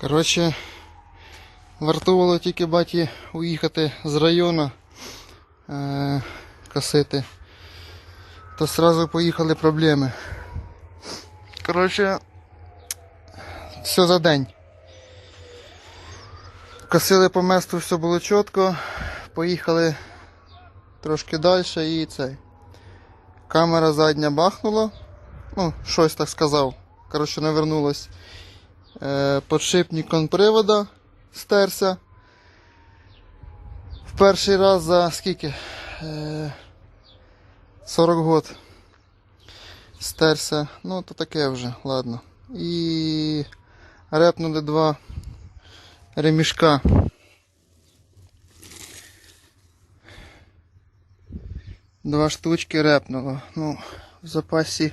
Коротше, вартувало тільки баті уїхати з району е, косити. То сразу поїхали проблеми. Коротше, все за день. Косили по месту, все було чітко. Поїхали трошки далі і цей. Камера задня бахнула. Ну, щось так сказав. Коротше, не вернулось. Е, подшипник конпривода стерся. В перший раз за скільки? Е, 40 год. Стерся. Ну, то таке вже, ладно. І репнули два ремішка. Два штучки репнуло. Ну, в запасі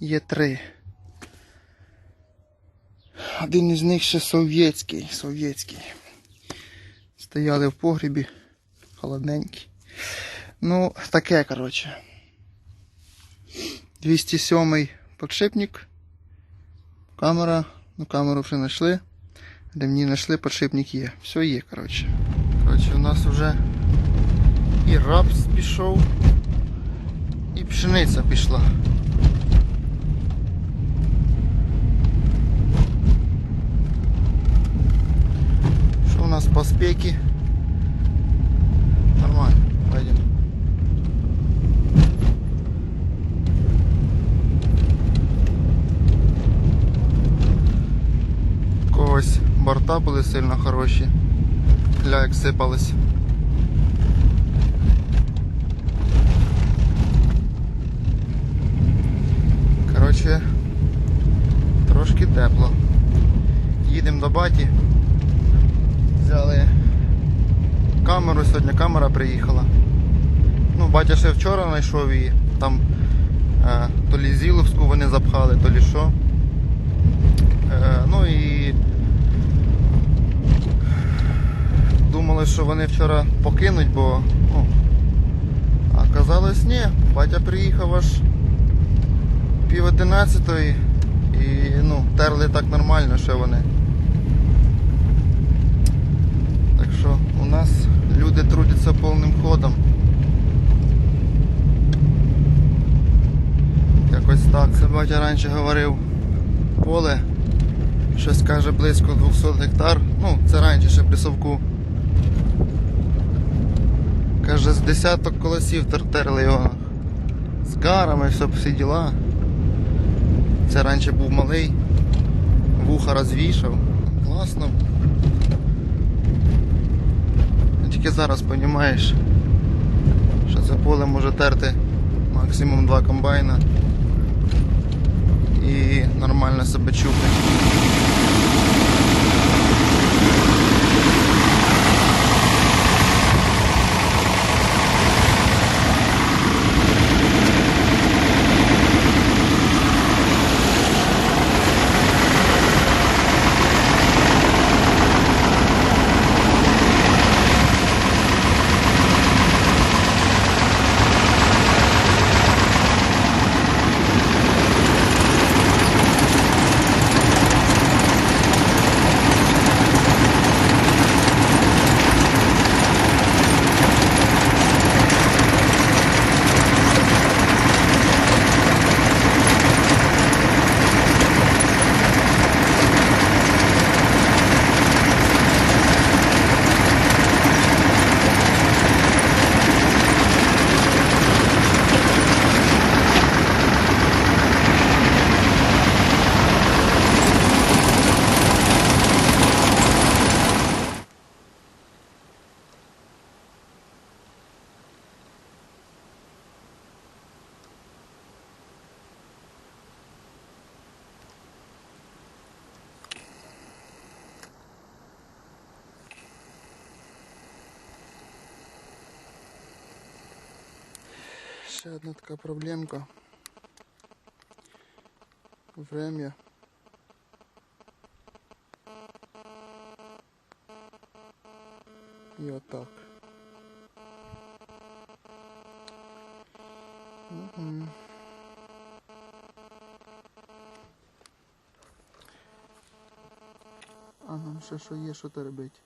є три. Один із них ще совєтський. совєтський. Стояли в погрібі. Холодненький. Ну, таке, коротше. 207 подшипник. Камера. Ну, камеру вже знайшли. Ремні знайшли, подшипник є. Все є, коротше. Коротше, у нас вже і рапс пішов, і пшениця пішла. Нас по спеки? Нормально, пойдем. Когось борта були сильно хороші. Гля, як сипались. Коротше, трошки тепло. Їдемо до баті. Взяли камеру, сьогодні камера приїхала. Ну, батя ще вчора знайшов її. Там е, то лі Зіловську вони запхали, то лі що. Е, ну і думали, що вони вчора покинуть, бо ну, а казалось ні, батя приїхав аж пів одинадцятої і ну, терли так нормально, що вони. Так що у нас люди трудяться повним ходом. Якось так. Це батя раніше говорив поле. Щось каже близько 200 гектар. Ну, це раніше ще при совку. Каже, з десяток колосів тер- терли його. З гарами, все всі діла. Це раніше був малий. Вуха розвішав. Класно. Тільки зараз розумієш, що це поле може терти максимум два комбайна і нормально себе чути. Ще одна така проблемка. Время. І отак. Угу. Ага, ще що є, що теребить.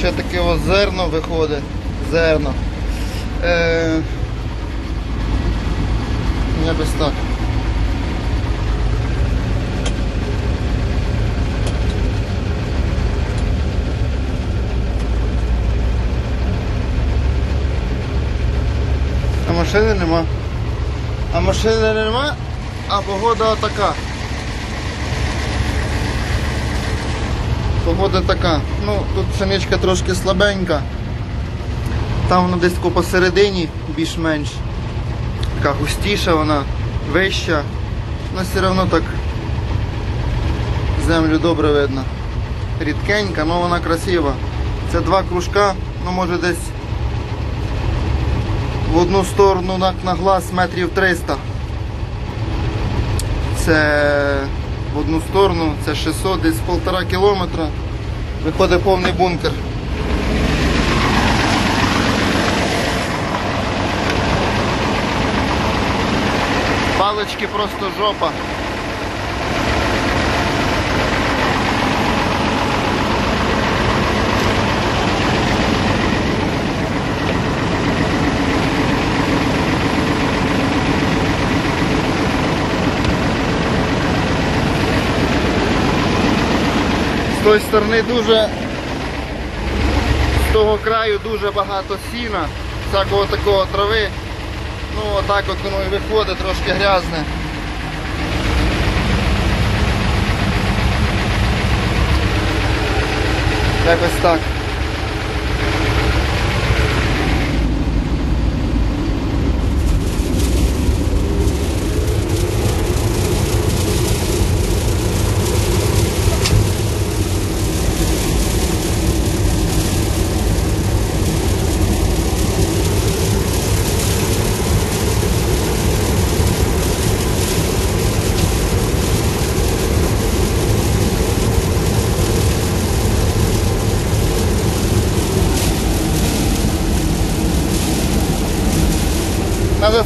Коротше, таке ось зерно виходить. Зерно. Е... Якось так. А машини нема. А машини нема, а погода така. Погода така. Ну, тут пшеничка трошки слабенька. Там вона десь посередині, більш-менш. Така густіша вона, вища. Ну все одно так землю добре видно. Рідкенька, але вона красива. Це два кружка, ну може десь в одну сторону на, на глаз метрів 300. Це в одну сторону, це 600, десь полтора кілометра. Виходить повний бункер. Палички просто жопа. Тої сторони дуже з того краю дуже багато сіна, всякого такого трави. Ну отак от воно і виходить, трошки грязне. Якось так.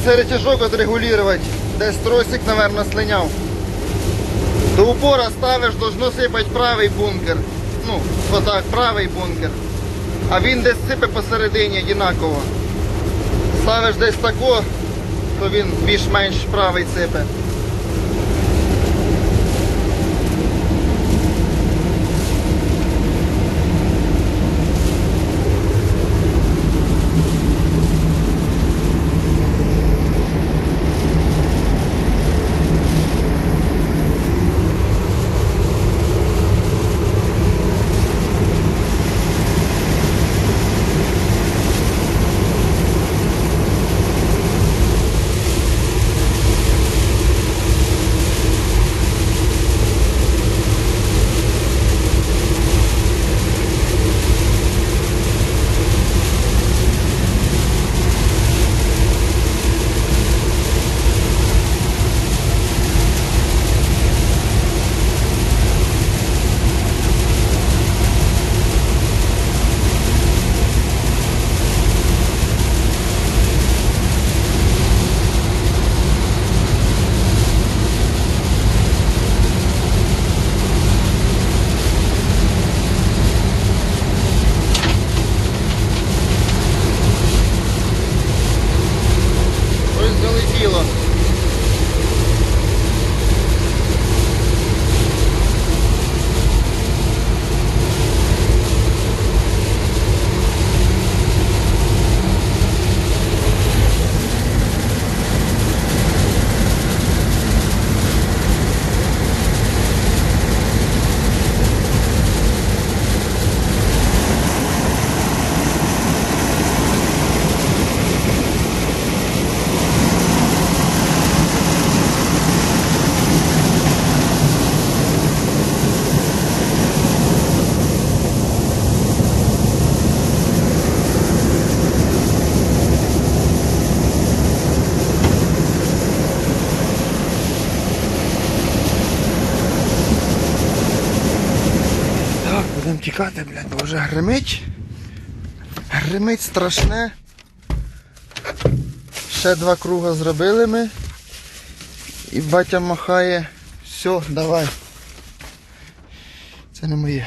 Цей рычажок отрегулировать. Десь тросик, наверное, слиняв. До упора ставиш, должно сипати правий бункер. Ну, отак, правий бункер. А він десь сипе посередині однаково. Ставиш десь тако, то він більш-менш правий сипе. Тікати, блядь, бо вже гримить. Гримить страшне. Ще два круга зробили ми. І батя махає. Все, давай. Це не моє.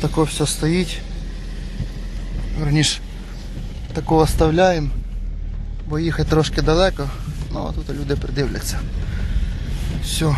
Тако все стоїть. Верніше, тако оставляємо, бо їхати трошки далеко, ну а тут люди придивляться. Все.